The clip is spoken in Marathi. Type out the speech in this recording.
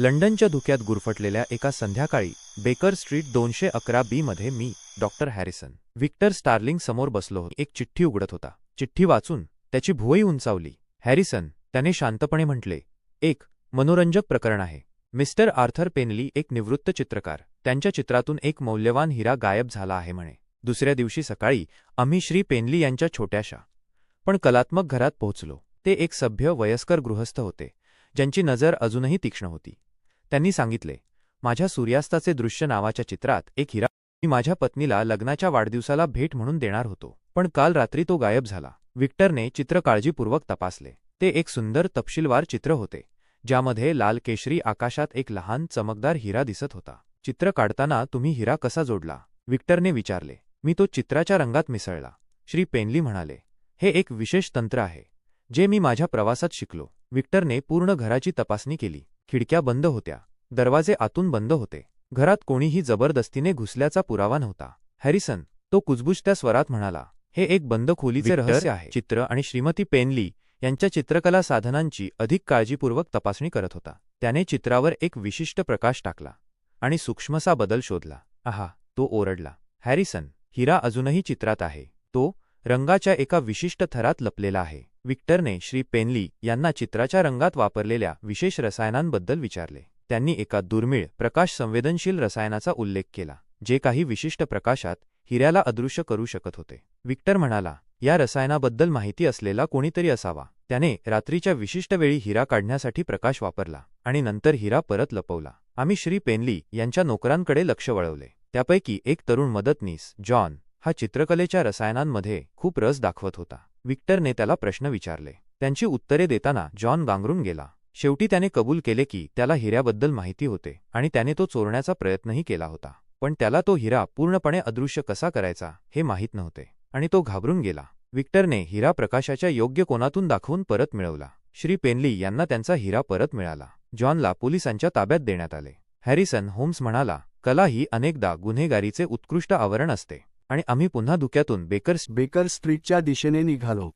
लंडनच्या धुक्यात गुरफटलेल्या एका संध्याकाळी बेकर स्ट्रीट दोनशे अकरा बी मध्ये मी डॉक्टर हॅरिसन व्हिक्टर स्टार्लिंग समोर बसलो एक चिठ्ठी उघडत होता. चिठ्ठी वाचून त्याची भुवई उंचावली. हॅरिसन त्याने शांतपणे म्हटले एक मनोरंजक प्रकरण आहे. मिस्टर आर्थर पेनली एक निवृत्त चित्रकार. त्यांच्या चित्रातून एक मौल्यवान हिरा गायब झाला आहे म्हणे. दुसऱ्या दिवशी सकाळी आम्ही श्री पेनली यांच्या छोट्याशा. पण कलात्मक घरात पोहोचलो. ते एक सभ्य वयस्कर गृहस्थ होते. ज्यांची नजर अजूनही तीक्ष्ण होती. त्यांनी सांगितले माझ्या सूर्यास्ताचे दृश्य नावाच्या चित्रात एक हिरा मी माझ्या पत्नीला लग्नाच्या वाढदिवसाला भेट म्हणून देणार होतो. पण काल रात्री तो गायब झाला. विक्टरने चित्र काळजीपूर्वक तपासले. ते एक सुंदर तपशीलवार चित्र होते ज्यामध्ये लाल केशरी आकाशात एक लहान चमकदार हिरा दिसत होता. चित्र काढताना तुम्ही हिरा कसा जोडला? विक्टरने विचारले. मी तो चित्राच्या रंगात मिसळला. श्री पेनली म्हणाले हे एक विशेष तंत्र आहे जे मी माझ्या प्रवासात शिकलो. विक्टरने पूर्ण घराची तपासणी केली. खिडक्या बंद होत्या. दरवाजे आतून बंद होते. घरात कोणीही जबरदस्तीने घुसल्याचा पुरावा नव्हता. हॅरिसन तो कुजबुजत्या स्वरात म्हणाला हे एक बंद खोलीचे रहस्य आहे. चित्र आणि श्रीमती पेनली यांच्या चित्रकला साधनांची अधिक काळजीपूर्वक तपासणी करत होता. त्याने चित्रावर एक विशिष्ट प्रकाश टाकला आणि सूक्ष्मसा बदल शोधला. आहा तो ओरडला. हॅरिसन हिरा अजूनही चित्रात आहे. तो रंगाच्या एका विशिष्ट थरात लपलेला आहे. विक्टरने श्री पेनली यांना चित्राच्या रंगात वापरलेल्या विशेष रसायनांबद्दल विचारले. त्यांनी एका दुर्मिळ प्रकाश संवेदनशील रसायनाचा उल्लेख केला जे काही विशिष्ट प्रकाशात हिऱ्याला अदृश्य करू शकत होते. विक्टर म्हणाला या रसायनाबद्दल माहिती असलेला कोणीतरी असावा. त्याने रात्रीच्या विशिष्ट वेळी हिरा काढण्यासाठी प्रकाश वापरला आणि नंतर हिरा परत लपवला. आम्ही श्री पेनली यांच्या नोकरांकडे लक्ष वळवले. त्यापैकी एक तरुण मदतनीस जॉन हा चित्रकलेच्या रसायनांमध्ये खूप रस दाखवत होता. विक्टरने त्याला प्रश्न विचारले. त्यांची उत्तरे देताना जॉन गांगरून गेला. शेवटी त्याने कबूल केले की त्याला हिऱ्याबद्दल माहिती होते आणि त्याने तो चोरण्याचा प्रयत्नही केला होता. पण त्याला तो हिरा पूर्णपणे अदृश्य कसा करायचा हे माहीत नव्हते आणि तो घाबरून गेला. विक्टरने हिरा प्रकाशाच्या योग्य कोनातून दाखवून परत मिळवला. श्री पेनली यांना त्यांचा हिरा परत मिळाला. जॉनला पोलिसांच्या ताब्यात देण्यात आले. हॅरिसन होम्स म्हणाला कला ही अनेकदा गुन्हेगारीचे उत्कृष्ट आवरण असते. आणि आम्ही पुन्हा धुक्यातून बेकर बेकर स्ट्रीटच्या दिशेने निघालो.